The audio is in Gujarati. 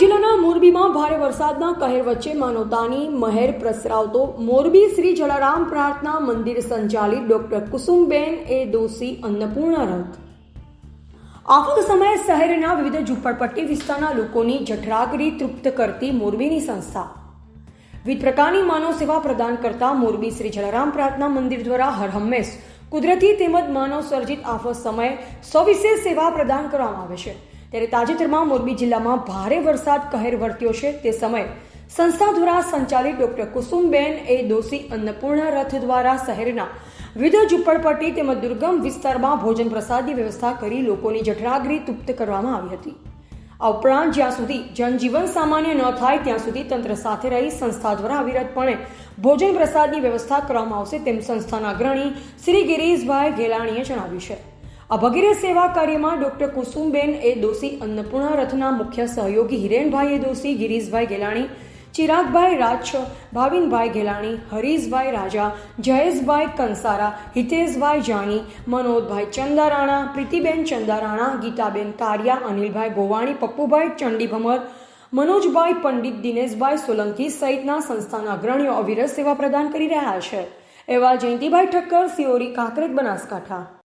જિલ્લાના મોરબીમાં ભારે વરસાદના કહેર વચ્ચે માનવતાની મહેર પ્રસરાવતો મોરબી શ્રી જલારામ પ્રાર્થના મંદિર સંચાલિત ડોક્ટર કુસુમબેન એ દોશી અન્નપૂર્ણા રથ. આફત સમયે શહેરના વિવિધ ઝૂંપડપટ્ટી વિસ્તારના લોકોની જઠરાગરી તૃપ્ત કરતી મોરબીની સંસ્થા. વિવિધ પ્રકારની માનવ સેવા પ્રદાન કરતા મોરબી શ્રી જલારામ પ્રાર્થના મંદિર દ્વારા હર હંમેશ કુદરતી તેમજ માનવ સર્જિત આફત સમયે સવિશેષ સેવા પ્રદાન કરવામાં આવે છે. ત્યારે તાજેતરમાં મોરબી જિલ્લામાં ભારે વરસાદ કહેર વર્ત્યો છે તે સમયે સંસ્થા દ્વારા સંચાલિત ડોક્ટર કુસુમબેન એ દોશી અન્નપૂર્ણા રથ દ્વારા શહેરના વિવિધ ઝૂંપડપટ્ટી તેમજ દુર્ગમ વિસ્તારમાં ભોજન પ્રસાદની વ્યવસ્થા કરી લોકોની જઠરાગરી તૃપ્ત કરવામાં આવી હતી. આ ઉપરાંત જ્યાં સુધી જનજીવન સામાન્ય ન થાય ત્યાં સુધી તંત્ર સાથે રહી સંસ્થા દ્વારા અવિરતપણે ભોજન પ્રસાદની વ્યવસ્થા કરવામાં આવશે તેમ સંસ્થાના અગ્રણી શ્રી ગિરીશભાઈ ગેલાણીએ જણાવ્યું છે. આ સેવા કાર્યમાં ડોક્ટર કુસુમબેન એ દોશી અન્નપૂર્ણા રથના મુખ્ય સહયોગી હિરેનભાઈ એ દોશી, ગિરીશભાઈ ગેલાણી, ચિરાગભાઈ રાજ, ભાવિનભાઈ ગેલાણી, હરીશભાઈ રાજા, જયેશભાઈ કંસારા, હિતેશભાઈ જાની મનોજભાઈ ચંદારાણા, પ્રીતિબેન ચંદારાણા, ગીતાબેન કારિયા, અનિલભાઈ ગોવાણી, પપ્પુભાઈ ચંડી ભમર મનોજભાઈ પંડિત, દિનેશભાઈ સોલંકી સહિતના સંસ્થાના અગ્રણીઓ અવિરત સેવા પ્રદાન કરી રહ્યા છે. એવા જયંતિભાઈ ઠક્કર, સિયોરી, કાંકરેજ, બનાસકાંઠા.